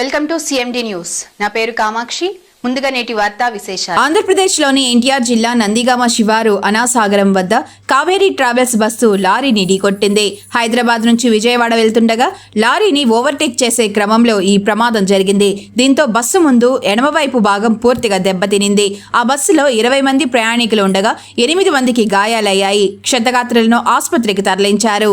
Welcome to CMD news నా పేరు కామాక్షి. ముందుగా నేటి వార్తా విశేషాలు. ఆంధ్రప్రదేశ్లోని ఎన్టీఆర్ జిల్లా నందిగామ శివారు అనాసాగరం వద్ద కావేరీ ట్రావెల్స్ బస్సు లారీని ఢీకొట్టింది. హైదరాబాద్ నుంచి విజయవాడ వెళ్తుండగా లారీని ఓవర్టేక్ చేసే క్రమంలో ఈ ప్రమాదం జరిగింది. దీంతో బస్సు ముందు ఎడమవైపు భాగం పూర్తిగా దెబ్బతినింది. ఆ బస్సులో ఇరవై మంది ప్రయాణికులు ఉండగా ఎనిమిది మందికి గాయాలయ్యాయి. క్షతగాత్రులను ఆసుపత్రికి తరలించారు.